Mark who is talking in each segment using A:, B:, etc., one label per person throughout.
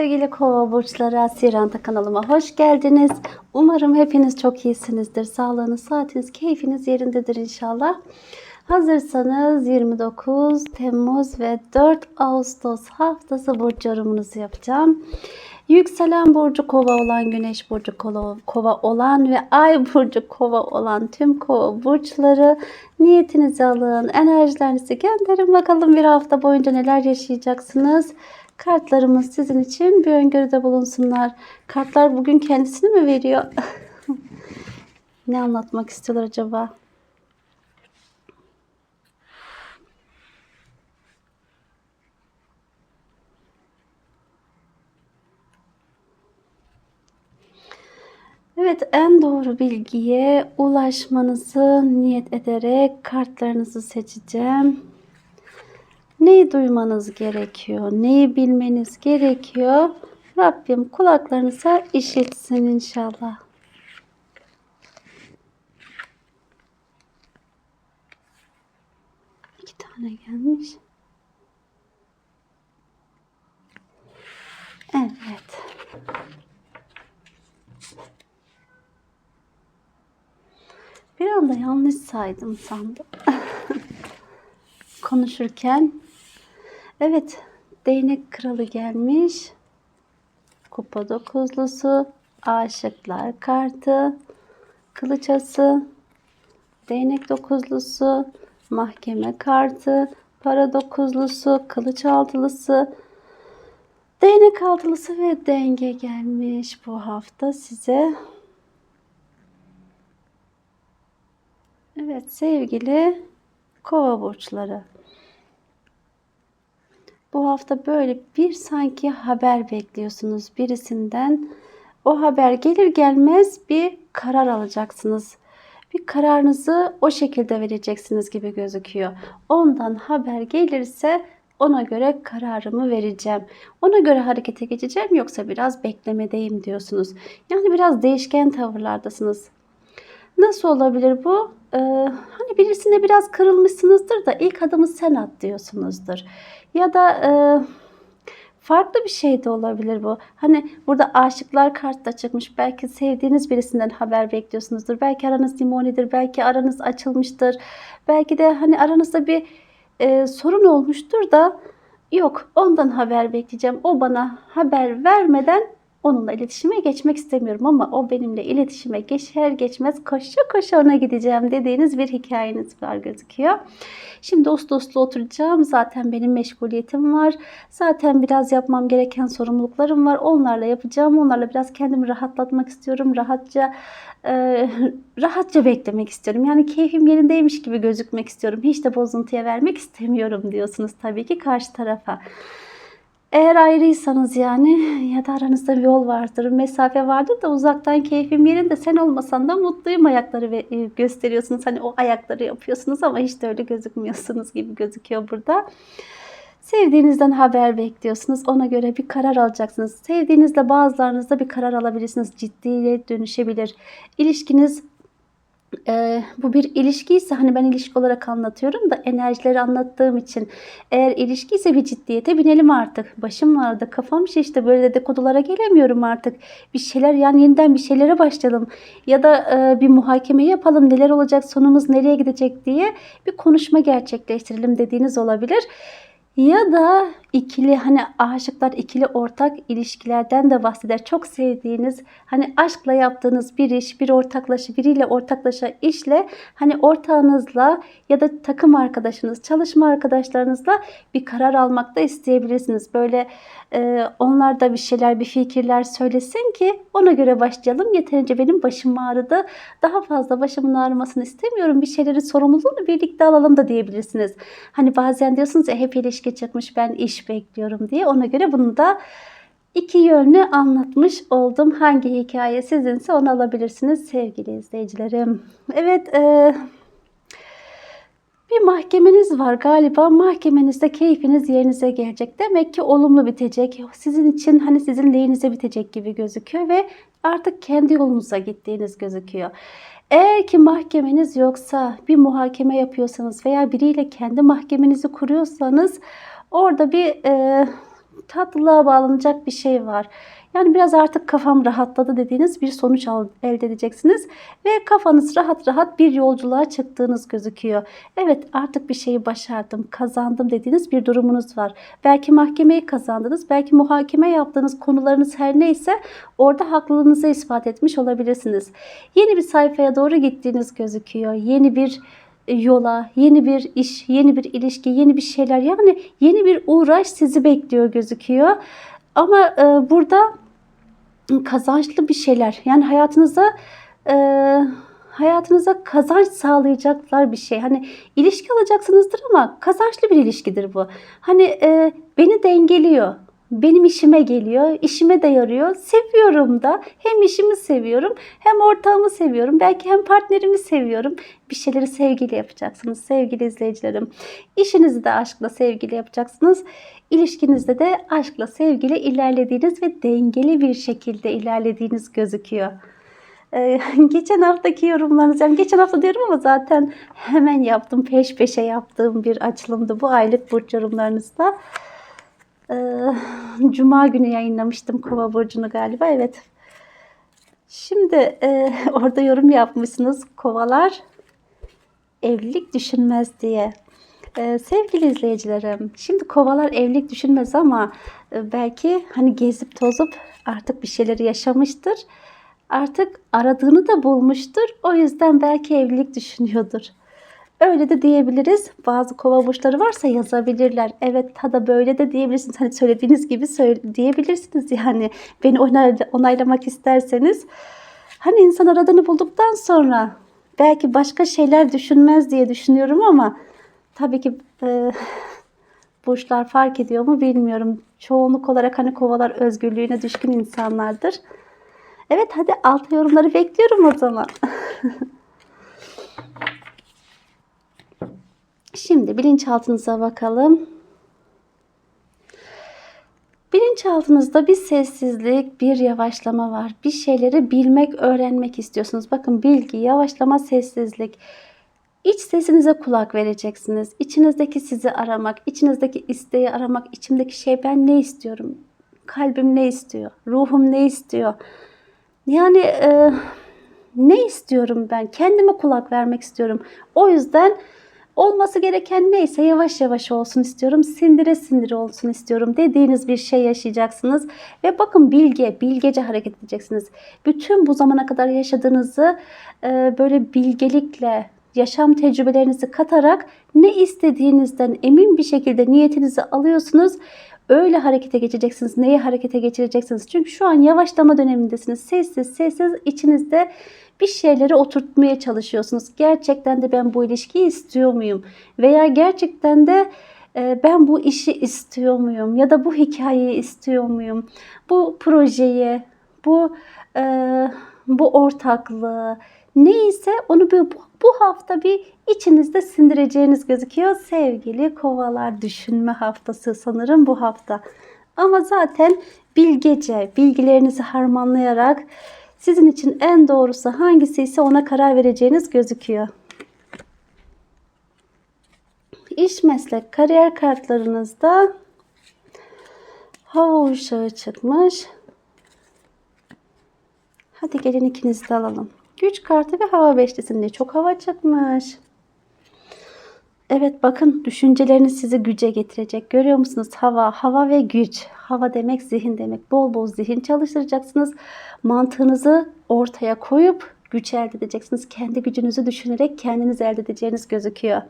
A: Sevgili kova burçları Asiranta kanalıma hoş geldiniz. Umarım hepiniz çok iyisinizdir. Sağlığınız, saatiniz, keyfiniz yerindedir inşallah. Hazırsanız 29 Temmuz ve 4 Ağustos haftası burç yorumunuzu yapacağım. Yükselen burcu kova olan, güneş burcu kova olan ve ay burcu kova olan tüm kova burçları niyetinizi alın, enerjilerinizi gönderin. Bakalım bir hafta boyunca neler yaşayacaksınız. Kartlarımız sizin için bir öngörüde bulunsunlar. Kartlar bugün kendisini mi veriyor? ne anlatmak istiyorlar acaba? Evet, en doğru bilgiye ulaşmanızı niyet ederek kartlarınızı seçeceğim. Neyi duymanız gerekiyor? Neyi bilmeniz gerekiyor? Rabbim kulaklarınıza işitsin inşallah. İki tane gelmiş. Evet. Bir anda yanlış saydım sandım. Konuşurken. Evet, değnek kralı gelmiş. Kupa dokuzlusu, aşıklar kartı, kılıçası, değnek dokuzlusu, mahkeme kartı, para dokuzlusu, kılıç altılısı, değnek altılısı ve denge gelmiş bu hafta size. Evet sevgili kova burçları. Bu hafta böyle bir sanki haber bekliyorsunuz birisinden. O haber gelir gelmez bir karar alacaksınız. Bir kararınızı o şekilde vereceksiniz gibi gözüküyor. Ondan haber gelirse ona göre kararımı vereceğim. Ona göre harekete geçeceğim yoksa biraz beklemedeyim diyorsunuz. Yani biraz değişken tavırlardasınız. Nasıl olabilir bu? Ee, hani birisine biraz kırılmışsınızdır da ilk adımı sen at diyorsunuzdur. Ya da e, farklı bir şey de olabilir bu. Hani burada aşıklar kartta çıkmış. Belki sevdiğiniz birisinden haber bekliyorsunuzdur. Belki aranız limonidir. Belki aranız açılmıştır. Belki de hani aranızda bir e, sorun olmuştur da yok ondan haber bekleyeceğim. O bana haber vermeden onunla iletişime geçmek istemiyorum ama o benimle iletişime geçer geçmez koşa koşa ona gideceğim dediğiniz bir hikayeniz var gözüküyor. Şimdi uslu uslu oturacağım. Zaten benim meşguliyetim var. Zaten biraz yapmam gereken sorumluluklarım var. Onlarla yapacağım. Onlarla biraz kendimi rahatlatmak istiyorum. Rahatça e, rahatça beklemek istiyorum. Yani keyfim yerindeymiş gibi gözükmek istiyorum. Hiç de bozuntuya vermek istemiyorum diyorsunuz tabii ki karşı tarafa. Eğer ayrıysanız yani ya da aranızda bir yol vardır, mesafe vardır da uzaktan keyfim yerinde sen olmasan da mutluyum ayakları ve e, gösteriyorsunuz. Hani o ayakları yapıyorsunuz ama hiç de öyle gözükmüyorsunuz gibi gözüküyor burada. Sevdiğinizden haber bekliyorsunuz. Ona göre bir karar alacaksınız. Sevdiğinizle bazılarınızda bir karar alabilirsiniz. Ciddiye dönüşebilir. İlişkiniz e, bu bir ilişki ise hani ben ilişki olarak anlatıyorum da enerjileri anlattığım için eğer ilişki ise bir ciddiyete binelim artık. Başım vardı, kafam şişti, böyle dedikodulara gelemiyorum artık. Bir şeyler yani yeniden bir şeylere başlayalım ya da e, bir muhakeme yapalım neler olacak, sonumuz nereye gidecek diye bir konuşma gerçekleştirelim dediğiniz olabilir. Ya da ikili hani aşıklar ikili ortak ilişkilerden de bahseder. Çok sevdiğiniz hani aşkla yaptığınız bir iş, bir ortaklaşa biriyle ortaklaşa işle hani ortağınızla ya da takım arkadaşınız, çalışma arkadaşlarınızla bir karar almak da isteyebilirsiniz. Böyle e, onlar da bir şeyler, bir fikirler söylesin ki ona göre başlayalım. Yeterince benim başım ağrıdı. Daha fazla başımın ağrımasını istemiyorum. Bir şeylerin sorumluluğunu birlikte alalım da diyebilirsiniz. Hani bazen diyorsunuz ya hep ilişki çıkmış ben iş bekliyorum diye. Ona göre bunu da iki yönlü anlatmış oldum. Hangi hikaye sizinse onu alabilirsiniz sevgili izleyicilerim. Evet, e, bir mahkemeniz var galiba. Mahkemenizde keyfiniz yerinize gelecek. Demek ki olumlu bitecek. Sizin için hani sizin lehinize bitecek gibi gözüküyor ve artık kendi yolunuza gittiğiniz gözüküyor. Eğer ki mahkemeniz yoksa bir muhakeme yapıyorsanız veya biriyle kendi mahkemenizi kuruyorsanız orada bir e, tatlılığa bağlanacak bir şey var. Yani biraz artık kafam rahatladı dediğiniz bir sonuç elde edeceksiniz. Ve kafanız rahat rahat bir yolculuğa çıktığınız gözüküyor. Evet artık bir şeyi başardım, kazandım dediğiniz bir durumunuz var. Belki mahkemeyi kazandınız, belki muhakeme yaptığınız konularınız her neyse orada haklılığınızı ispat etmiş olabilirsiniz. Yeni bir sayfaya doğru gittiğiniz gözüküyor. Yeni bir yola, yeni bir iş, yeni bir ilişki, yeni bir şeyler yani yeni bir uğraş sizi bekliyor gözüküyor. Ama e, burada kazançlı bir şeyler yani hayatınıza e, hayatınıza kazanç sağlayacaklar bir şey. Hani ilişki alacaksınızdır ama kazançlı bir ilişkidir bu. Hani e, beni dengeliyor. Benim işime geliyor, işime de yarıyor. Seviyorum da. Hem işimi seviyorum, hem ortağımı seviyorum. Belki hem partnerimi seviyorum. Bir şeyleri sevgiyle yapacaksınız sevgili izleyicilerim. İşinizi de aşkla, sevgiyle yapacaksınız. İlişkinizde de aşkla, sevgiyle ilerlediğiniz ve dengeli bir şekilde ilerlediğiniz gözüküyor. Ee, geçen haftaki yorumlarınız, yani geçen hafta diyorum ama zaten hemen yaptım, peş peşe yaptığım bir açılımdı bu aylık burç yorumlarınızda. Ee, Cuma günü yayınlamıştım Kova burcunu galiba. Evet. Şimdi e, orada yorum yapmışsınız kovalar evlilik düşünmez diye. Ee, sevgili izleyicilerim, şimdi kovalar evlilik düşünmez ama e, belki hani gezip tozup artık bir şeyleri yaşamıştır. Artık aradığını da bulmuştur. O yüzden belki evlilik düşünüyordur. Öyle de diyebiliriz. Bazı kova burçları varsa yazabilirler. Evet ta da böyle de diyebilirsiniz. Hani söylediğiniz gibi diyebilirsiniz yani. Beni onayla- onaylamak isterseniz. Hani insan aradığını bulduktan sonra belki başka şeyler düşünmez diye düşünüyorum ama tabii ki e, burçlar fark ediyor mu bilmiyorum. Çoğunluk olarak hani kovalar özgürlüğüne düşkün insanlardır. Evet hadi alta yorumları bekliyorum o zaman. Şimdi bilinçaltınıza bakalım. Bilinçaltınızda bir sessizlik, bir yavaşlama var. Bir şeyleri bilmek, öğrenmek istiyorsunuz. Bakın bilgi, yavaşlama, sessizlik. İç sesinize kulak vereceksiniz. İçinizdeki sizi aramak, içinizdeki isteği aramak, içimdeki şey ben ne istiyorum? Kalbim ne istiyor? Ruhum ne istiyor? Yani e, ne istiyorum ben? Kendime kulak vermek istiyorum. O yüzden olması gereken neyse yavaş yavaş olsun istiyorum. Sindire sindire olsun istiyorum dediğiniz bir şey yaşayacaksınız. Ve bakın bilge, bilgece hareket edeceksiniz. Bütün bu zamana kadar yaşadığınızı e, böyle bilgelikle, yaşam tecrübelerinizi katarak ne istediğinizden emin bir şekilde niyetinizi alıyorsunuz. Öyle harekete geçeceksiniz. Neyi harekete geçireceksiniz? Çünkü şu an yavaşlama dönemindesiniz. Sessiz sessiz içinizde bir şeyleri oturtmaya çalışıyorsunuz. Gerçekten de ben bu ilişkiyi istiyor muyum? Veya gerçekten de e, ben bu işi istiyor muyum? Ya da bu hikayeyi istiyor muyum? Bu projeyi, bu e, bu ortaklığı neyse onu bu, bu hafta bir içinizde sindireceğiniz gözüküyor. Sevgili kovalar düşünme haftası sanırım bu hafta. Ama zaten bilgece, bilgilerinizi harmanlayarak sizin için en doğrusu hangisi ise ona karar vereceğiniz gözüküyor. İş, meslek, kariyer kartlarınızda hava uşağı çıkmış. Hadi gelin ikinizi de alalım. Güç kartı ve hava beşlisinde çok hava çıkmış. Evet bakın düşünceleriniz sizi güce getirecek. Görüyor musunuz? Hava, hava ve güç. Hava demek zihin demek. Bol bol zihin çalıştıracaksınız. Mantığınızı ortaya koyup güç elde edeceksiniz. Kendi gücünüzü düşünerek kendiniz elde edeceğiniz gözüküyor.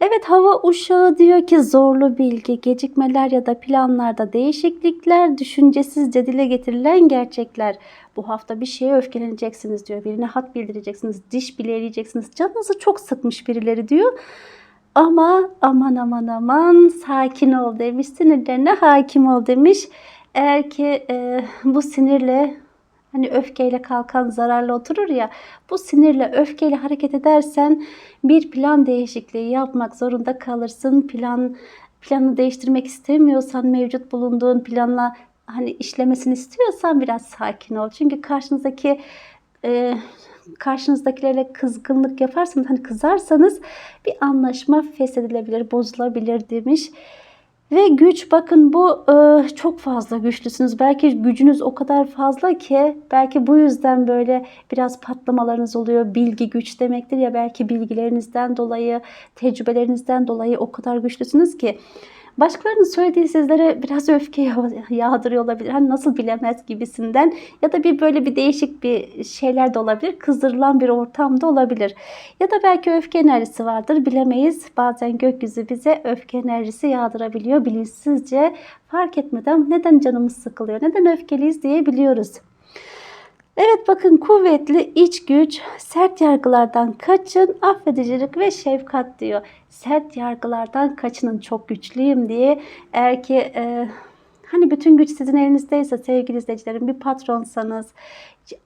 A: Evet hava uşağı diyor ki zorlu bilgi, gecikmeler ya da planlarda değişiklikler, düşüncesizce dile getirilen gerçekler. Bu hafta bir şeye öfkeleneceksiniz diyor. Birine hat bildireceksiniz, diş bileleyeceksiniz. Canınızı çok sıkmış birileri diyor. Ama aman aman aman sakin ol demiş, sinirlerine hakim ol demiş. Eğer ki e, bu sinirle hani öfkeyle kalkan zararlı oturur ya bu sinirle öfkeyle hareket edersen bir plan değişikliği yapmak zorunda kalırsın. Plan planı değiştirmek istemiyorsan mevcut bulunduğun planla hani işlemesini istiyorsan biraz sakin ol. Çünkü karşınızdaki e, karşınızdakilerle kızgınlık yaparsanız hani kızarsanız bir anlaşma feshedilebilir, bozulabilir demiş. Ve güç bakın bu e, çok fazla güçlüsünüz. Belki gücünüz o kadar fazla ki belki bu yüzden böyle biraz patlamalarınız oluyor. Bilgi güç demektir ya belki bilgilerinizden dolayı, tecrübelerinizden dolayı o kadar güçlüsünüz ki Başkalarının söylediği sizlere biraz öfke yağ- yağdırıyor olabilir. Hani nasıl bilemez gibisinden ya da bir böyle bir değişik bir şeyler de olabilir. Kızdırılan bir ortamda olabilir. Ya da belki öfke enerjisi vardır bilemeyiz. Bazen gökyüzü bize öfke enerjisi yağdırabiliyor bilinçsizce fark etmeden neden canımız sıkılıyor, neden öfkeliyiz diyebiliyoruz. Evet bakın kuvvetli iç güç, sert yargılardan kaçın, affedicilik ve şefkat diyor. Sert yargılardan kaçının çok güçlüyüm diye. Eğer ki e, hani bütün güç sizin elinizdeyse sevgili izleyicilerim bir patronsanız,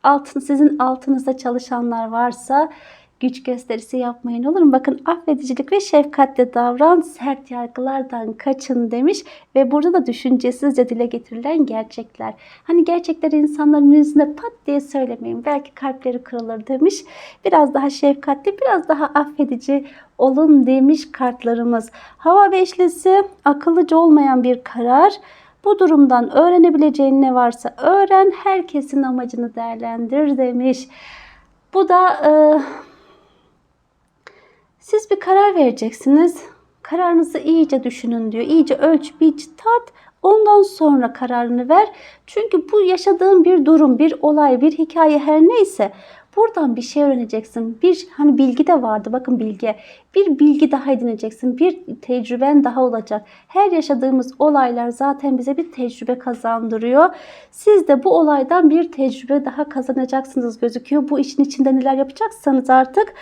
A: altın, sizin altınızda çalışanlar varsa güç gösterisi yapmayın olur mu? Bakın affedicilik ve şefkatle davran, sert yargılardan kaçın demiş ve burada da düşüncesizce dile getirilen gerçekler. Hani gerçekleri insanların yüzüne pat diye söylemeyin. Belki kalpleri kırılır demiş. Biraz daha şefkatli, biraz daha affedici olun demiş kartlarımız. Hava beşlisi akıllıca olmayan bir karar. Bu durumdan öğrenebileceğin ne varsa öğren, herkesin amacını değerlendir demiş. Bu da e, siz bir karar vereceksiniz. Kararınızı iyice düşünün diyor. İyice ölç, biç, tart. Ondan sonra kararını ver. Çünkü bu yaşadığın bir durum, bir olay, bir hikaye her neyse buradan bir şey öğreneceksin. Bir hani bilgi de vardı. Bakın bilgi. Bir bilgi daha edineceksin. Bir tecrüben daha olacak. Her yaşadığımız olaylar zaten bize bir tecrübe kazandırıyor. Siz de bu olaydan bir tecrübe daha kazanacaksınız gözüküyor. Bu işin içinde neler yapacaksanız artık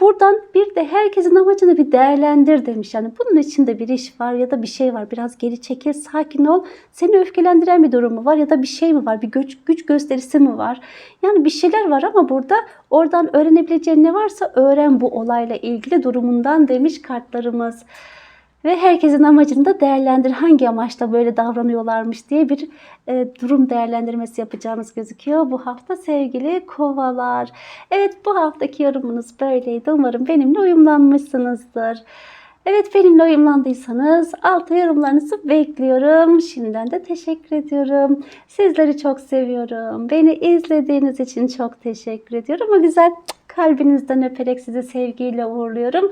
A: Buradan bir de herkesin amacını bir değerlendir demiş. Yani bunun içinde bir iş var ya da bir şey var. Biraz geri çekil, sakin ol. Seni öfkelendiren bir durum mu var ya da bir şey mi var? Bir güç, güç gösterisi mi var? Yani bir şeyler var ama burada oradan öğrenebileceğin ne varsa öğren bu olayla ilgili durumundan demiş kartlarımız. Ve herkesin amacını da değerlendir. Hangi amaçla böyle davranıyorlarmış diye bir e, durum değerlendirmesi yapacağınız gözüküyor bu hafta sevgili kovalar. Evet bu haftaki yorumunuz böyleydi. Umarım benimle uyumlanmışsınızdır. Evet benimle uyumlandıysanız alta yorumlarınızı bekliyorum. Şimdiden de teşekkür ediyorum. Sizleri çok seviyorum. Beni izlediğiniz için çok teşekkür ediyorum. O güzel kalbinizden öperek sizi sevgiyle uğurluyorum.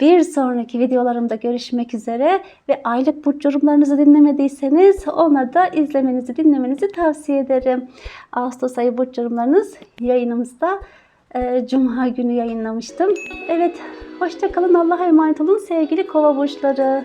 A: Bir sonraki videolarımda görüşmek üzere ve aylık burç yorumlarınızı dinlemediyseniz onları da izlemenizi, dinlemenizi tavsiye ederim. Ağustos ayı burç yorumlarınız yayınımızda e, Cuma günü yayınlamıştım. Evet, hoşçakalın. Allah'a emanet olun sevgili kova burçları.